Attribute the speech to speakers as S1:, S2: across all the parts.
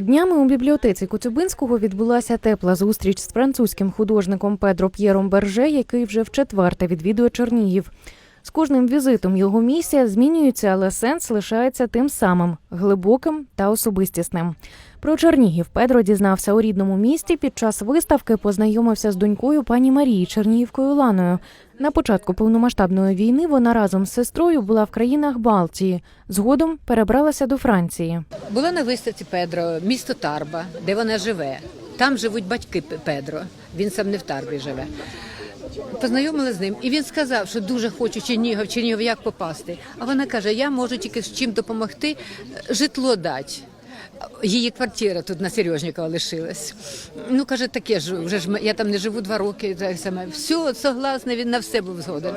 S1: Днями у бібліотеці Коцюбинського відбулася тепла зустріч з французьким художником Педро П'єром Берже, який вже вчетверте відвідує Чернігів. З кожним візитом його місія змінюється, але сенс лишається тим самим глибоким та особистісним. Про Чернігів Педро дізнався у рідному місті. Під час виставки познайомився з донькою пані Марії Чернігівкою Ланою. На початку повномасштабної війни вона разом з сестрою була в країнах Балтії. Згодом перебралася до Франції.
S2: Була на виставці Педро, місто Тарба, де вона живе. Там живуть батьки Педро. Він сам не в Тарбі живе. Познайомила з ним, і він сказав, що дуже хочу Чернігов, Чернігов як попасти. А вона каже: я можу тільки з чим допомогти, е, житло дати. Її квартира тут на Сережникова лишилась. Ну каже, таке ж вже ж я там не живу два роки. Так саме все согласна, він на все був згоден.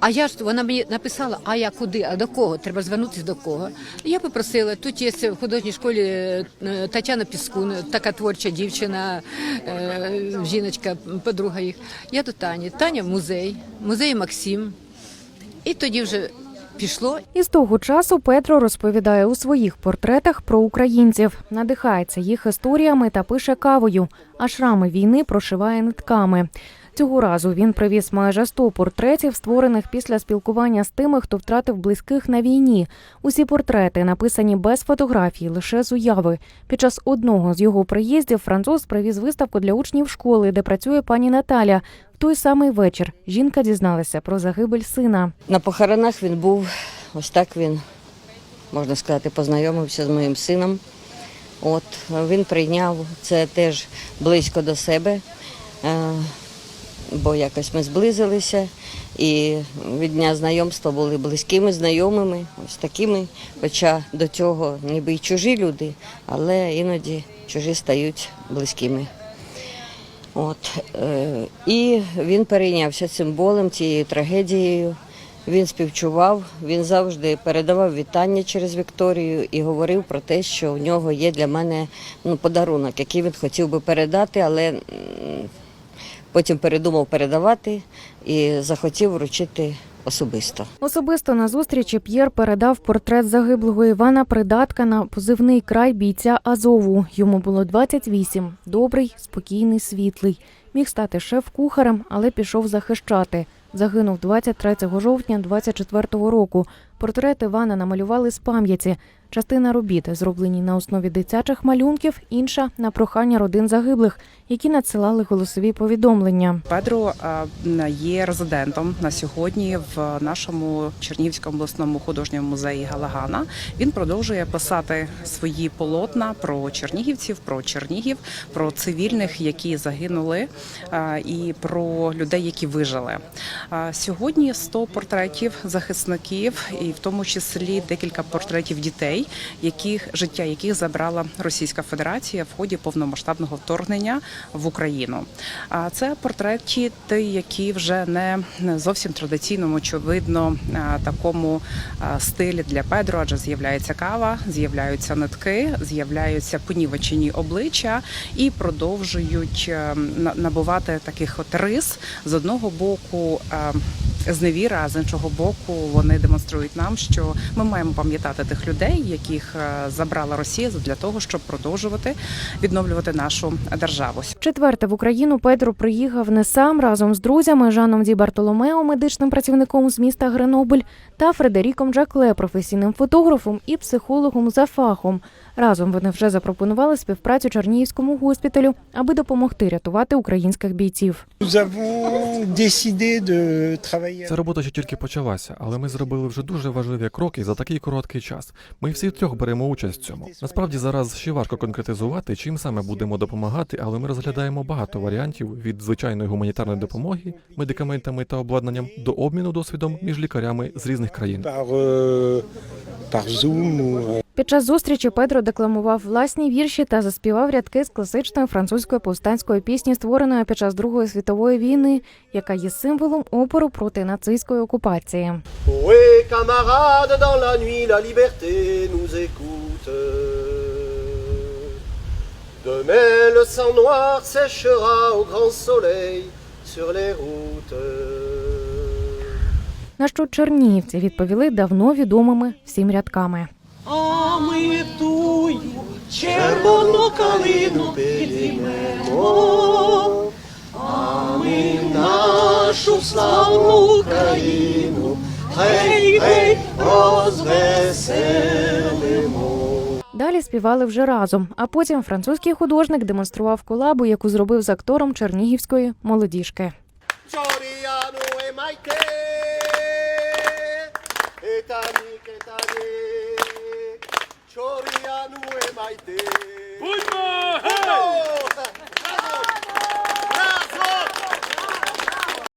S2: А я ж вона мені написала, а я куди, а до кого? Треба звернутися до кого. Я попросила, тут є в художній школі е, Тетяна Піскун, така творча дівчина, е, жіночка, подруга їх. Я до Тані. Таня в музей, музей Максим. І тоді вже пішло.
S1: І з того часу Петро розповідає у своїх портретах про українців, надихається їх історіями та пише кавою, а шрами війни прошиває нитками. Цього разу він привіз майже 100 портретів, створених після спілкування з тими, хто втратив близьких на війні. Усі портрети написані без фотографій, лише з уяви. Під час одного з його приїздів француз привіз виставку для учнів школи, де працює пані Наталя. Той самий вечір жінка дізналася про загибель сина.
S3: На похоронах він був, ось так він, можна сказати, познайомився з моїм сином. От, він прийняв це теж близько до себе, е, бо якось ми зблизилися і від дня знайомства були близькими знайомими, ось такими. Хоча до цього ніби й чужі люди, але іноді чужі стають близькими. От, е, і він перейнявся цим болем, цією трагедією. Він співчував, він завжди передавав вітання через Вікторію і говорив про те, що в нього є для мене ну, подарунок, який він хотів би передати, але потім передумав передавати і захотів вручити особисто.
S1: Особисто на зустрічі П'єр передав портрет загиблого Івана Придатка на позивний край бійця Азову. Йому було 28. Добрий, спокійний, світлий. Міг стати шеф-кухарем, але пішов захищати. Загинув 23 жовтня 24 року. Портрет Івана намалювали з пам'яті. Частина робіт зроблені на основі дитячих малюнків, інша на прохання родин загиблих, які надсилали голосові повідомлення.
S4: Педро е, є резидентом на сьогодні в нашому Чернігівському обласному художньому музеї Галагана. Він продовжує писати свої полотна про чернігівців, про Чернігів, про цивільних, які загинули, е, і про людей, які вижили. Сьогодні 100 портретів захисників, і в тому числі декілька портретів дітей, яких життя яких забрала Російська Федерація в ході повномасштабного вторгнення в Україну. А це портрети, які вже не зовсім традиційному, очевидно, такому стилі для Педро, адже з'являється кава, з'являються нитки, з'являються понівечені обличчя і продовжують е, на- набувати таких от рис з одного боку. Е, Зневіра, а з іншого боку, вони демонструють нам, що ми маємо пам'ятати тих людей, яких е, забрала Росія для того, щоб продовжувати відновлювати нашу державу.
S1: Четверте в Україну Петро приїхав не сам разом з друзями Жаном Ді Бартоломео, медичним працівником з міста Гренобль, та Фредеріком Джакле, професійним фотографом і психологом за фахом. Разом вони вже запропонували співпрацю Чернігівському госпіталю, аби допомогти рятувати українських бійців.
S5: Nous avons décidé de travailler.
S6: Ця робота ще тільки почалася, але ми зробили вже дуже важливі кроки за такий короткий час. Ми всі трьох беремо участь в цьому. Насправді зараз ще важко конкретизувати, чим саме будемо допомагати, але ми розглядаємо багато варіантів від звичайної гуманітарної допомоги, медикаментами та обладнанням до обміну досвідом між лікарями з різних країн.
S1: Під час зустрічі Педро декламував власні вірші та заспівав рядки з класичної французької повстанської пісні, створеної під час Другої світової війни, яка є символом опору проти нацистської окупації.
S7: Ohé, camarades, dans la nuit, la liberté nous écoute. Demain, le sang noir séchera au grand soleil sur les routes.
S1: На що чернігівці відповіли давно відомими всім рядками.
S8: А ми тую червону калину підіймемо, а ми нашу славну Україну, гей, гей, розвеселимо.
S1: Далі співали вже разом. А потім французький художник демонстрував колабу, яку зробив з актором чернігівської молодіжки.
S7: Gioriano e Maite E
S9: vai
S7: ter.